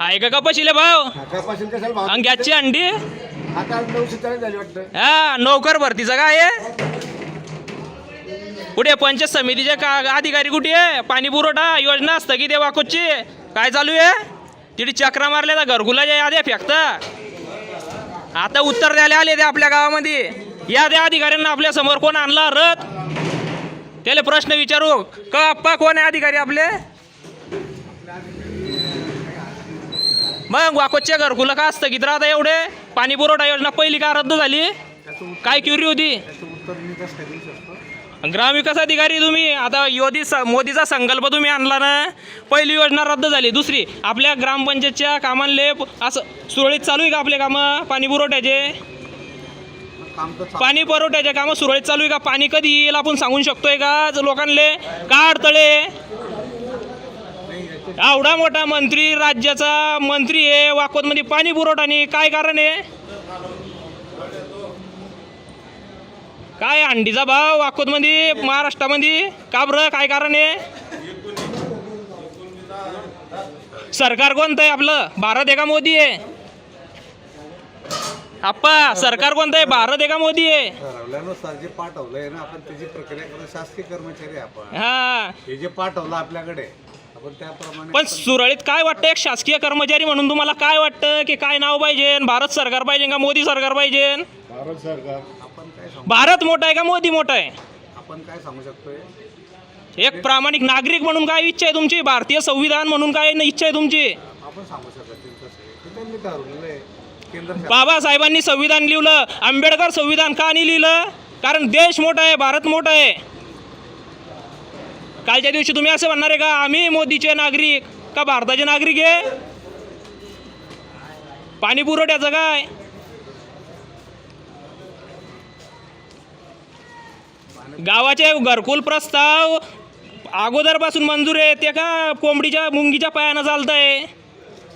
आहे का कपाशीले भाव? कपाशील कशाला भाव? गॅसची अंडी? आता नऊशे चाळीस झाली वाटतं. हा नोकर भरतीचं काय आहे कुठे पंचायत समितीचे का अधिकारी कुठे आहे? पाणी पुरवठा योजना स्थगित आहे वाकोची काय चालू आहे? तिथे चक्रा मारल्या तर घरकुलाच्या याद्या फेकता. आता उत्तर द्यायला आले ते आपल्या गावामध्ये. या त्या अधिकाऱ्यांना आपल्यासमोर कोण आणला? रथ? त्याला प्रश्न विचारू. का अप्पा कोण आहे अधिकारी आपले? मग वाकोच्या घरकुलं का असतं? स्थगित आता एवढे? पाणी पुरवठा योजना पहिली का रद्द झाली? काय क्युरी होती? ग्रामविकास अधिकारी तुम्ही आता योदी स मोदीचा संकल्प तुम्ही आणला ना पहिली योजना रद्द झाली. दुसरी आपल्या ग्रामपंचायतच्या कामांले असं सुरळीत चालू आहे का आपले कामं? पाणी पुरवठ्याचे? पाणी पुरवठ्याचे कामं सुरळीत चालू आहे का? पाणी कधी येईल आपण सांगू शकतोय का? लोकांले का अडथळे? एवढा मोठा मंत्री राज्याचा मंत्री आहे वाकोतमध्ये पाणी पुरवठा नाही. काय कारण आहे? काय अंडीचा भाव वाकोतमध्ये महाराष्ट्रामध्ये? का बरं? काय कारण आहे? सरकार कोणतं आहे आपलं? भारत आहे का मोदी आहे. आप्पा सरकार कोणतं आहे? भारत आहे का मोदी आहे. ठरवल्यानुसार जे पाठवलंय ना आपण त्याची प्रक्रिया करू. शासकीय कर्मचारी आपण. हा. हे जे पाठवलं आपल्याकडे पण सुरळीत काय वाटतं? एक शासकीय कर्मचारी म्हणून तुम्हाला काय वाटतं की काय नाव पाहिजे? भारत सरकार पाहिजे का मोदी सरकार पाहिजे? भारत सरकार. आपण काय सांगू भारत मोठा आहे का मोदी मोठा आहे? आपण काय सांगू शकतोय? एक प्रामाणिक नागरिक म्हणून काय इच्छा आहे तुमची? भारतीय संविधान म्हणून काय इच्छा आहे तुमची? आपण सांगू शकत बाबासाहेबांनी संविधान लिहिलं. आंबेडकर संविधान का नाही लिहिलं? कारण देश मोठा आहे भारत मोठा आहे. कालच्या दिवशी तुम्ही असं म्हणणार आहे का आम्ही मोदीचे नागरिक का भारताचे नागरिक आहे? पाणी पुरवठ्याचं काय? गावाचे घरकुल प्रस्ताव अगोदरपासून मंजूर आहे ते का कोंबडीच्या मुंगीच्या पायानं चालत आहे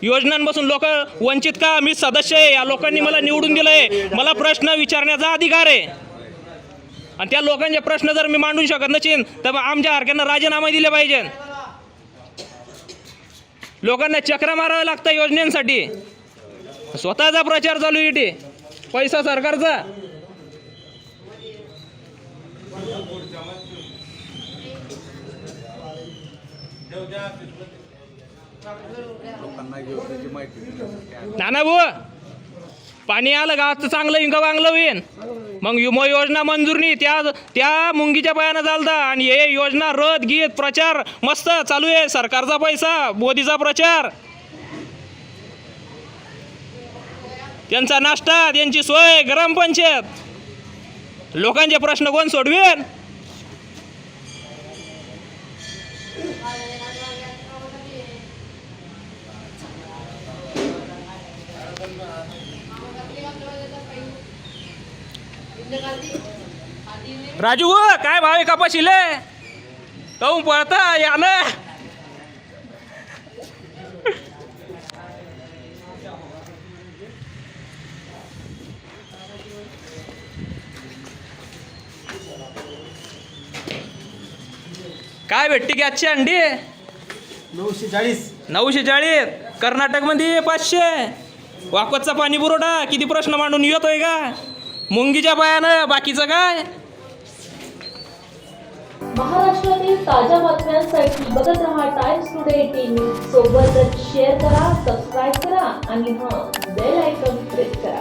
योजनांपासून लोक वंचित का? मी सदस्य आहे या लोकांनी मला निवडून दिलंय. मला प्रश्न विचारण्याचा अधिकार आहे. आणि त्या लोकांचे प्रश्न जर मी मांडू शकत नसेन तर आमच्या सारख्यांना राजीनामा दिले पाहिजे. लोकांना चक्र मारावं लागतं योजनेसाठी. स्वतःचा प्रचार चालू आहे इथे. पैसा सरकारचा. नाना भाऊ पाणी आलं गावात चांगलं इंका चांगलं होईन. मग विमो योजना मंजूर नाही. त्या त्या मुंगीच्या पायानं चालता आणि हे योजना रथ गीत प्रचार मस्त चालू आहे. सरकारचा पैसा मोदीचा प्रचार. त्यांचा नाश्ता त्यांची सोय ग्रामपंचायत. लोकांचे प्रश्न कोण सोडवेन? राजू हो, काय भाव आहे कपाशीले कहून पळता यानं? काय भेटते गॅसची अंडी? नऊशे चाळीस. नऊशे चाळीस. कर्नाटकमध्ये पाचशे. वाकोतचा पाणी पुरवठा किती प्रश्न मांडून येतोय का? मुंगीच्या बायानं बाकीचं काय? महाराष्ट्रातील ताज्या बातम्यांसाठी बघत रहा टाइम्स टुडे एटीन सोबतच शेअर करा सबस्क्राईब करा आणि हा बेल आयकॉन प्रेस करा.